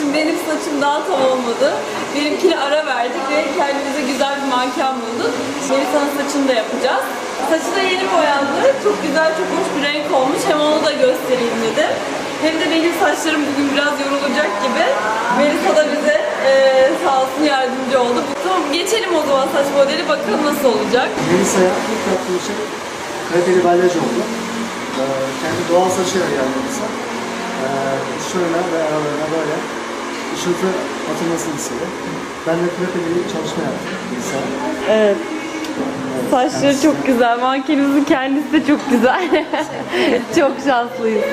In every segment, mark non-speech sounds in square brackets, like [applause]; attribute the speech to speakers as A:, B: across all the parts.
A: Şimdi benim saçım daha tam olmadı. Benimkine ara verdik ve kendimize güzel bir manken bulduk. Melisa'nın saçını da yapacağız. Saçı da yeni boyandı. Çok güzel, çok hoş bir renk olmuş. Hem onu da göstereyim dedim. Hem de benim saçlarım bugün biraz yorulacak gibi. Melisa da bize eee sağ olsun yardımcı oldu. Tamam geçelim o zaman saç modeli bakalım nasıl olacak.
B: Melisa'ya ilk yaptığı şey kaliteli balyaj oldu. Ee, kendi doğal saçıyla geldi Melisa. Ee, şöyle ve böyle ışıltı atılmasını istedi. Ben de kaliteli bir çalışma yaptım Melisa'ya.
A: Evet. Saçları çok güzel. Mankenimizin kendisi de çok güzel. [laughs] çok şanslıyız.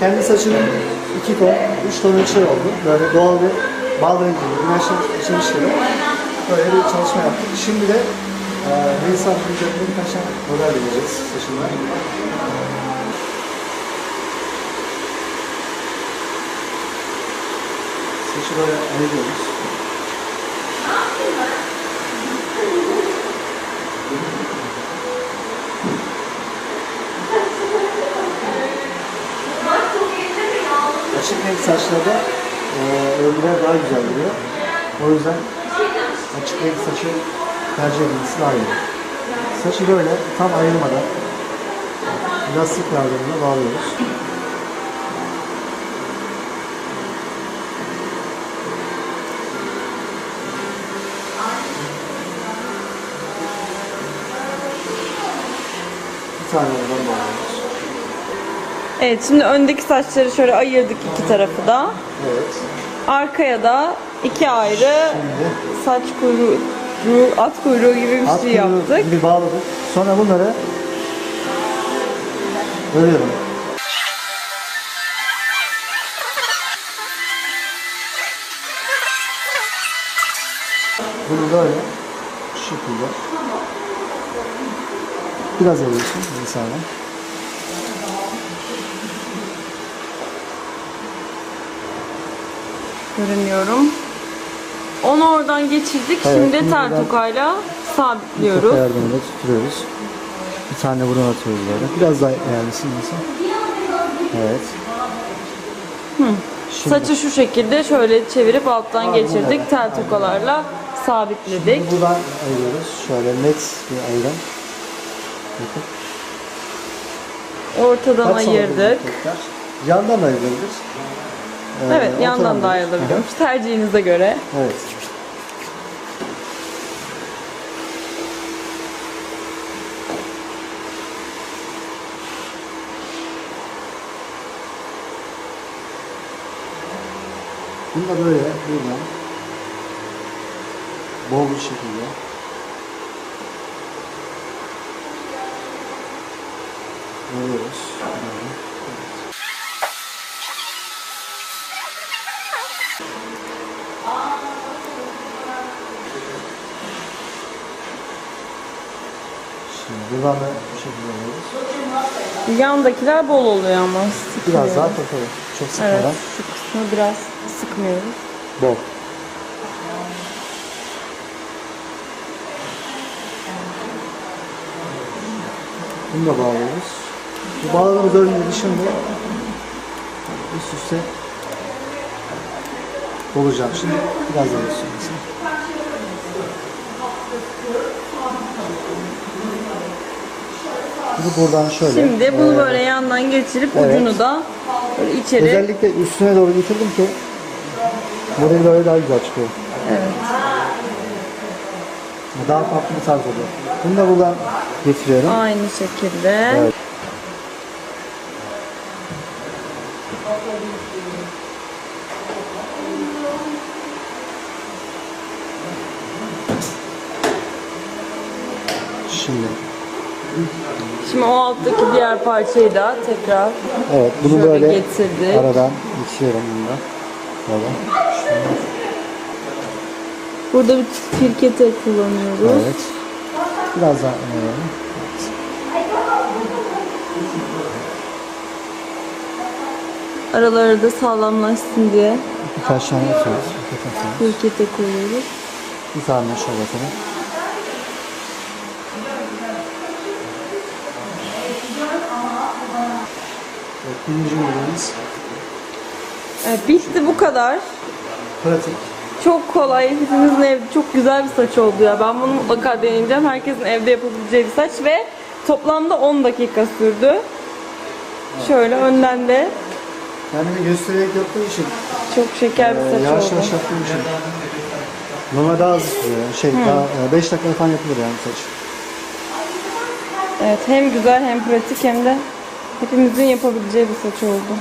B: Kendi saçının iki ton, üç ton ölçü oldu. Böyle doğal bir bal rengi, güneşten açılmış gibi. Böyle bir çalışma yaptık. Şimdi de e, Melisa'nın üzerinde birkaç tane model vereceğiz saçından. Saçı böyle ayırıyoruz. Açık renk saçlarda e, daha güzel duruyor. O yüzden açık renk saçı tercih edilmesi daha iyi. Saçı böyle tam ayırmadan lastik yardımıyla bağlıyoruz. Oradan bağlıyoruz.
A: Evet şimdi öndeki saçları şöyle ayırdık iki tarafı da.
B: Evet.
A: Arkaya da iki ayrı
B: Şimdi
A: saç kuyruğu, at kuyruğu gibi bir
B: At
A: şey
B: kuyruğu
A: yaptık.
B: gibi bağladık. Sonra bunları örüyorum. Bunu böyle şu şekilde biraz alıyorsun mesela.
A: Görünüyorum. Onu oradan geçirdik.
B: Evet,
A: Şimdi tel tokayla
B: Toka
A: sabitliyoruz.
B: yardımıyla tutuyoruz. Bir tane buradan atıyoruz böyle. Biraz daha ayarlısın mesela. Evet. Şimdi-
A: Saçı şu şekilde şöyle çevirip alttan
B: Aynen
A: geçirdik. Tel tokalarla sabitledik.
B: Şimdi buradan ayırıyoruz. Şöyle net bir ayıran.
A: Ortadan
B: Kaç
A: ayırdık.
B: tekrar? Yandan da ayırabiliriz. Ee,
A: Evet yandan da ayrılabiliyormuş. Tercihinize göre.
B: Evet. Bunu da böyle buradan bol bir şekilde Böyle. Şimdi da bu şekilde alıyoruz.
A: Yandakiler bol oluyor ama.
B: Biraz
A: sıkmıyoruz.
B: daha takalım. Çok sıkmadan.
A: Evet şu kısmı biraz sıkmıyoruz.
B: Bol. Bunu da bağlıyoruz. Bu bağladığımız örneğin dışında üst üste olacak. Şimdi biraz daha üst üste. Bunu buradan şöyle.
A: Şimdi bunu
B: e,
A: böyle yandan geçirip
B: evet.
A: ucunu da böyle içeri
B: Özellikle üstüne doğru getirdim ki model böyle daha güzel çıkıyor.
A: Evet.
B: Daha farklı bir tarz oluyor. Bunu da buradan getiriyorum.
A: aynı şekilde.
B: Evet. Şimdi
A: Şimdi o alttaki diğer parçayı da tekrar
B: evet bunu
A: Şöyle
B: böyle
A: getirdik.
B: aradan geçiyorum bunu da. Böyle.
A: burada bir firkete kullanıyoruz.
B: Evet. Biraz daha önerelim.
A: Araları da sağlamlaşsın diye
B: Birkaç tane atıyoruz. Birkaç tane.
A: koyuyoruz.
B: Bir tane şöyle atalım. Birinci
A: Evet, bitti bu kadar.
B: Pratik.
A: Çok kolay. Hepimizin evde çok güzel bir saç oldu ya. Ben bunu mutlaka deneyeceğim. Herkesin evde yapabileceği bir saç ve toplamda 10 dakika sürdü. Şöyle önden de
B: Kendimi göstererek yaptığım için,
A: çok şeker bir
B: e,
A: saç
B: yavaş
A: oldu.
B: yavaş yaptığım için. Normalde daha hızlı sürüyor. Şey, daha 5 dakikada falan yapılır yani saç.
A: Evet hem güzel hem pratik hem de hepimizin yapabileceği bir saç oldu.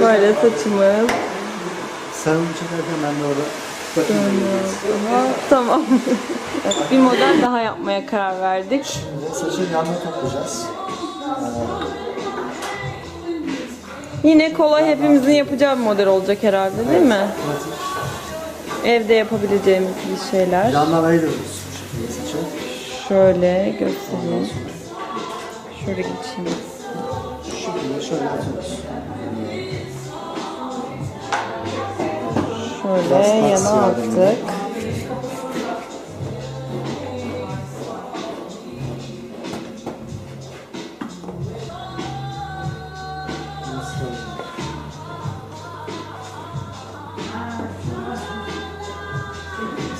A: Böyle saçımız.
B: Sen onu çekerken ben de orada
A: tamam. [laughs] Bir model daha yapmaya karar verdik.
B: Saçın yanına toplayacağız.
A: Yine kolay hepimizin yapacağı bir model olacak herhalde değil mi?
B: Pratik.
A: Evde yapabileceğimiz bir şeyler.
B: Yandan ayırıyoruz bu şekilde saçı.
A: Şöyle göstereyim. Şöyle geçeyim.
B: Şekilde şöyle atıyoruz.
A: Şöyle yana attık.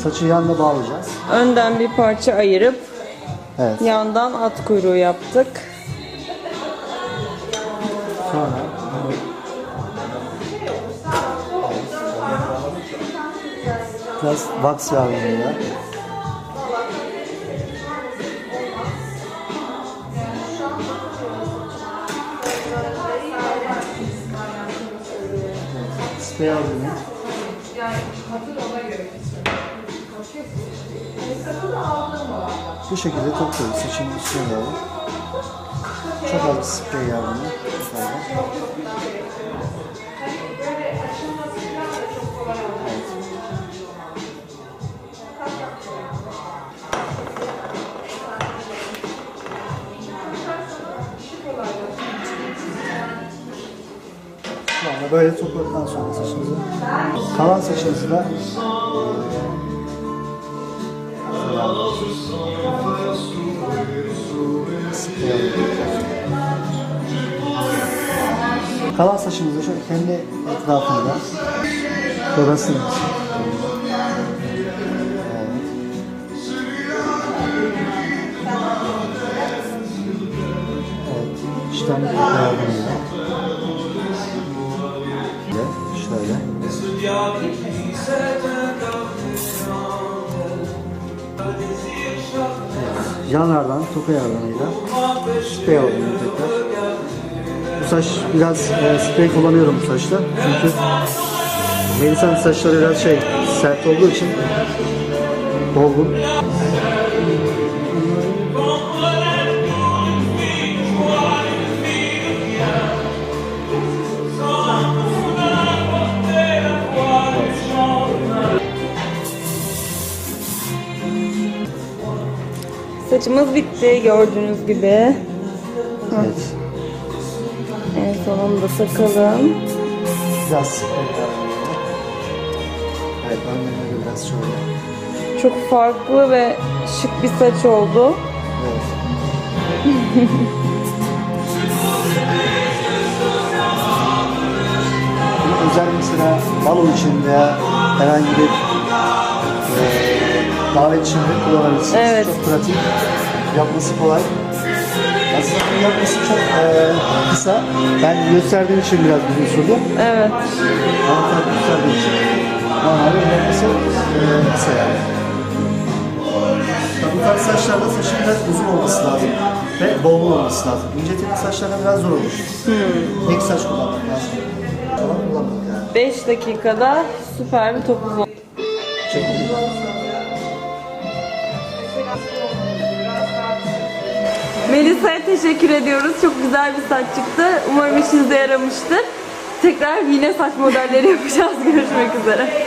B: Saçı yanına bağlayacağız.
A: Önden bir parça ayırıp
B: Evet.
A: yandan at kuyruğu yaptık.
B: Biraz wax yardımıyla Sprey yardımıyla Bu şekilde topluyoruz saçın üstüne doğru. Çok az bir sprey yardımıyla. Böyle topladıktan sonra saçımızı kalan saçımızı da Kalan saçımızı şöyle kendi etrafında dorasın. Evet. Evet, işlem yardımıyla. Şöyle. Yanlardan toka yardımıyla sprey alalım tekrar. Bu saç biraz e, sprey kullanıyorum bu saçta. Çünkü Melisa'nın saçları biraz şey sert olduğu için dolgun.
A: Saçımız bitti gördüğünüz gibi.
B: Evet.
A: En sonunda sakalım.
B: Biraz. Evet önlerine biraz şöyle.
A: Çok farklı ve şık bir saç oldu.
B: Evet. [laughs] Özel mesela balo için veya herhangi bir davet için de kullanabilirsiniz.
A: Evet.
B: Çok pratik. Yapması kolay. Aslında yapması çok e, kısa. Ben gösterdiğim için biraz uzun sürdü.
A: Evet.
B: Ama tabii gösterdiğim için. Normalde yapması e, kısa yani. Bu tarz saçlarda saçın biraz uzun olması lazım. Ve bol olması lazım. İnce telli saçlarda biraz zor olur. Tek saç kullanmak lazım. Kullanmak yani.
A: 5 dakikada süper bir topuz oldu.
B: Çekilir.
A: Melisa'ya teşekkür ediyoruz. Çok güzel bir saç çıktı. Umarım işinize yaramıştır. Tekrar yine saç modelleri [laughs] yapacağız. Görüşmek üzere.